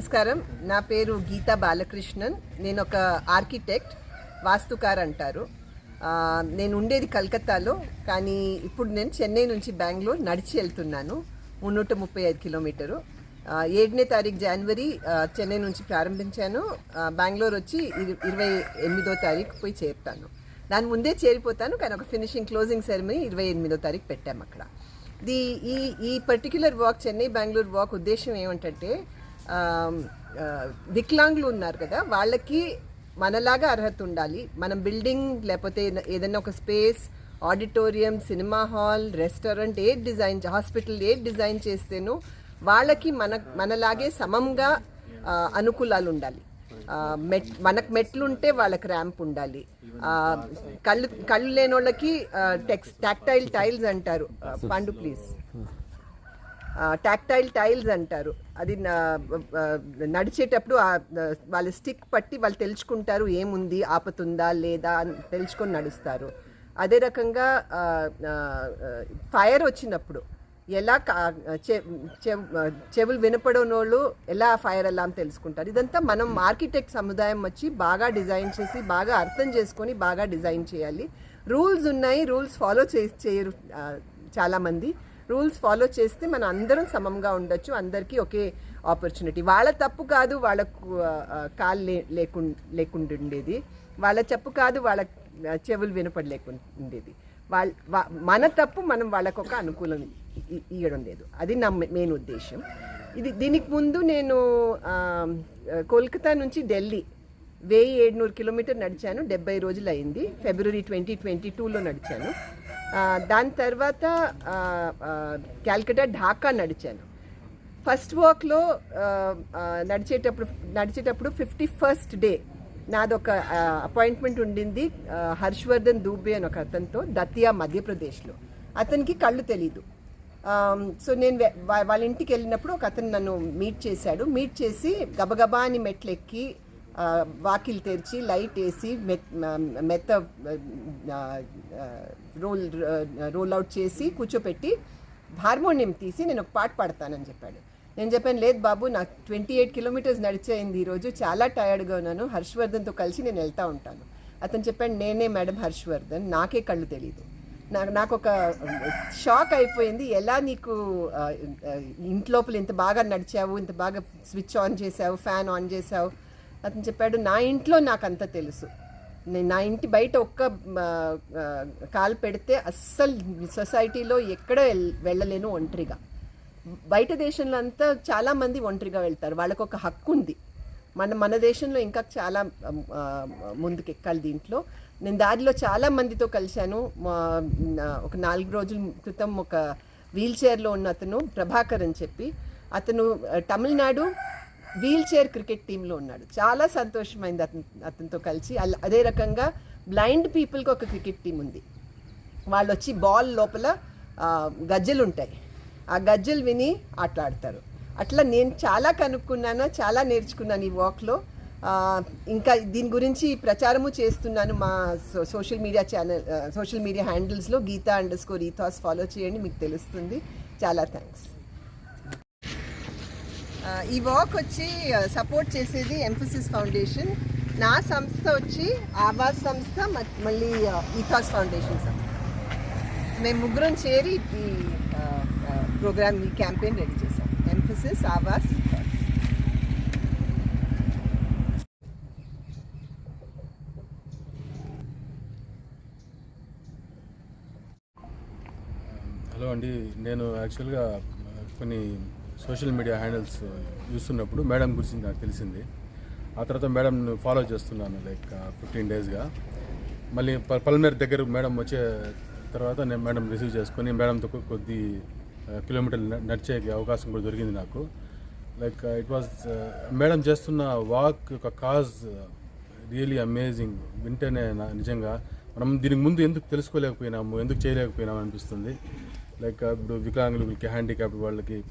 నమస్కారం. నా పేరు గీతా బాలకృష్ణన్. నేను ఒక ఆర్కిటెక్ట్ వాస్తుకార్ అంటారు. నేను ఉండేది కలకత్తాలో కానీ ఇప్పుడు నేను చెన్నై నుంచి బెంగళూరు నడిచి వెళ్తున్నాను. మున్నూట ముప్పై ఐదు కిలోమీటరు. ఏడనే తారీఖు జనవరి చెన్నై నుంచి ప్రారంభించాను. బెంగళూరు వచ్చి ఇరవై ఎనిమిదో తారీఖు పోయి చేరుతాను. దాని ముందే చేరిపోతాను కానీ ఒక ఫినిషింగ్ క్లోజింగ్ సెరమనీ ఇరవై ఎనిమిదో తారీఖు పెట్టాము అక్కడ. ది ఈ ఈ particular walk Chennai Bengaluru walk ఉద్దేశం ఏమిటంటే వికలాంగులు ఉన్నారు కదా వాళ్ళకి మనలాగా అర్హత ఉండాలి. మనం బిల్డింగ్ లేకపోతే ఏద- ఏదైనా ఒక space auditorium cinema hall restaurant ఏది డిజైన్ హాస్పిటల్ ఏది డిజైన్ చేస్తేనో వాళ్ళకి మన మనలాగే సమంగా అనుకూలాలు ఉండాలి. మెట్ మనకు మెట్లు ఉంటే వాళ్ళకి ర్యాంప్ ఉండాలి. కళ్ళు కళ్ళు లేని వాళ్ళకి టెక్స్ టాక్టైల్ టైల్స్ అంటారు. పాండు ప్లీజ్. టాక్టైల్ టైల్స్ అంటారు. అది నడిచేటప్పుడు వాళ్ళ స్టిక్ పట్టి వాళ్ళు తెలుసుకుంటారు ఏముంది ఆపతుందా లేదా అని తెలుసుకొని నడుస్తారు. అదే రకంగా ఫైర్ వచ్చినప్పుడు ఎలా కా- చె- చెవులు వినపడని వాళ్ళు ఎలా ఫైర్ అలాం తెలుసుకుంటారు? ఇదంతా మనం ఆర్కిటెక్ట్ సముదాయం వచ్చి బాగా డిజైన్ చేసి బాగా అర్థం చేసుకొని బాగా డిజైన్ చేయాలి. రూల్స్ ఉన్నాయి రూల్స్ ఫాలో చే చేయరు చాలామంది. రూల్స్ ఫాలో చేస్తే మనం అందరం సమంగా ఉండొచ్చు అందరికీ ఒకే ఆపర్చునిటీ. వాళ్ళ తప్పు కాదు వాళ్ళకు కాలు లే లేకుండా లేకుండా ఉండేది వాళ్ళ తప్పు కాదు వాళ్ళ చెవులు వినపడలేకుండా ఉండేది వాళ్ళ మన తప్పు మనం వాళ్ళకు ఒక అనుకూలం ఇవ్వడం లేదు. అది నా మెయిన్ ఉద్దేశం ఇది దీనికి ముందు నేను కోల్కతా నుంచి ఢిల్లీ వెయ్యి ఏడునూరు కిలోమీటర్ నడిచాను. డెబ్బై రోజులు అయింది ఫిబ్రవరి ట్వంటీ ట్వంటీ టూలో నడిచాను. దాని తర్వాత క్యాల్కటా ఢాకా నడిచాను. ఫస్ట్ వాక్లో నడిచేటప్పుడు నడిచేటప్పుడు ఫిఫ్టీ ఫస్ట్ డే నాదొక అపాయింట్మెంట్ ఉండింది హర్షవర్ధన్ దూబే అని ఒక అతనితో దతియా మధ్యప్రదేశ్లో. అతనికి కళ్ళు తెలీదు. సో నేను వాళ్ళ ఇంటికి వెళ్ళినప్పుడు ఒక అతను నన్ను మీట్ చేశాడు. మీట్ చేసి గబగబా అని మెట్లు ఎక్కి వాకిలు తెరిచి లైట్ వేసి మెత్ మెత్త రోల్ రోల్ అవుట్ చేసి కూర్చోపెట్టి హార్మోనియం తీసి నేను ఒక పాట పాడతానని చెప్పాడు. నేను చెప్పాను లేదు బాబు నాకు ట్వంటీ ఎయిట్ కిలోమీటర్స్ నడిచేయింది ఈరోజు చాలా టయర్డ్గా ఉన్నాను. హర్షవర్ధన్తో కలిసి నేను వెళ్తూ ఉంటాను. అతను చెప్పాడు నేనే మేడం హర్షవర్ధన్. నాకే కళ్ళు తెలియదు నాకు నాకు ఒక షాక్ అయిపోయింది. ఎలా నీకు ఇంట్లోపల ఇంత బాగా నడిచావు ఇంత బాగా స్విచ్ ఆన్ చేసావు ఫ్యాన్ ఆన్ చేసావు అతను చెప్పాడు నా ఇంట్లో నాకు అంత తెలుసు. నేను నా ఇంటి బయట ఒక్క కాలు పెడితే అస్సలు సొసైటీలో ఎక్కడ వెళ్ళలేను ఒంటరిగా. బయట దేశంలో అంతా చాలామంది ఒంటరిగా వెళ్తారు. వాళ్ళకు ఒక హక్కు ఉంది మన మన దేశంలో ఇంకా చాలా ముందుకు ఎక్కాలి దీంట్లో. నేను దారిలో చాలా మందితో కలిశాను. మా- ఒక నాలుగు రోజుల క్రితం ఒక వీల్ చైర్లో ఉన్న అతను ప్రభాకర్ అని చెప్పి. అతను తమిళనాడు వీల్ చైర్ క్రికెట్ టీంలో ఉన్నాడు. చాలా సంతోషమైంది అతను అతనితో కలిసి. అదే రకంగా బ్లైండ్ పీపుల్కి ఒక క్రికెట్ టీం ఉంది. వాళ్ళు వచ్చి బాల్ లోపల గజ్జలు ఉంటాయి ఆ గజ్జలు విని ఆటలాడతారు. అట్లా నేను చాలా కనుక్కున్నాను చాలా నేర్చుకున్నాను ఈ వాక్లో. ఇంకా దీని గురించి ప్రచారము చేస్తున్నాను మా social media channel social media హ్యాండిల్స్లో Gita underscore ఈథాస్ follow చేయండి మీకు తెలుస్తుంది. చాలా థ్యాంక్స్ ఈ వాక్ వచ్చి సపోర్ట్ చేసేది ఎంఫసిస్ ఫౌండేషన్ నా సంస్థ వచ్చి ఆవాస్ సంస్థ మళ్ళీ ఈథాస్ ఫౌండేషన్ సంస్థ. మేము ముగ్గురం చేరి ఈ ప్రోగ్రామ్ ఈ క్యాంపెయిన్ రెడీ చేసాం ఎంఫసిస్ ఆవాస్ ఈథాస్ హలో అండి. నేను యాక్చువల్గా కొన్ని సోషల్ మీడియా హ్యాండిల్స్ చూస్తున్నప్పుడు మేడం గురించి నాకు తెలిసింది. ఆ తర్వాత మేడం ఫాలో చేస్తున్నాను లైక్ ఫిఫ్టీన్ డేస్గా. మళ్ళీ ప- పల్మేర్ దగ్గర మేడం వచ్చే తర్వాత నేను మేడం రిసీవ్ చేసుకొని మేడంతో కొద్ది కిలోమీటర్లు నడిచే అవకాశం కూడా దొరికింది నాకు. లైక్ ఇట్ వాజ్ మేడం చేస్తున్న వాక్ యొక్క కాజ్ రియలీ అమేజింగ్. వింటేనే నా- నిజంగా మనం దీనికి ముందు ఎందుకు తెలుసుకోలేకపోయినాము ఎందుకు చేయలేకపోయినాము అనిపిస్తుంది. లైక్ ఇప్పుడు వికలాంగులకి హ్యాండిక్యాప్ వాళ్ళకి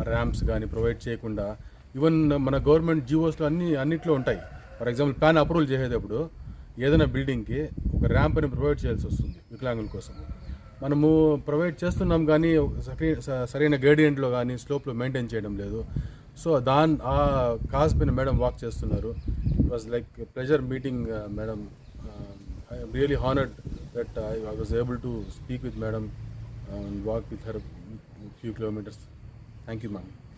ర్యాంప్స్ కానీ ప్రొవైడ్ చేయకుండా ఈవెన్ మన గవర్నమెంట్ జీవోస్లో అన్ని అన్నిట్లో ఉంటాయి. ఫర్ ఎగ్జాంపుల్ ప్లాన్ అప్రూవల్ చేసేటప్పుడు ఏదైనా బిల్డింగ్కి ఒక ర్యాంప్ అని ప్రొవైడ్ చేయాల్సి వస్తుంది వికలాంగుల కోసం. మనము ప్రొవైడ్ చేస్తున్నాం కానీ సరి- సరైన గ్రేడియంట్లో కానీ స్లోప్లో మెయింటైన్ చేయడం లేదు. సో దాని ఆ కాజ్ పైన మేడం వాక్ చేస్తున్నారు. It was like pleasure meeting madam I'm really honoured that I was able to speak with madam and walk with her few kilometers. Thank you, ma'am.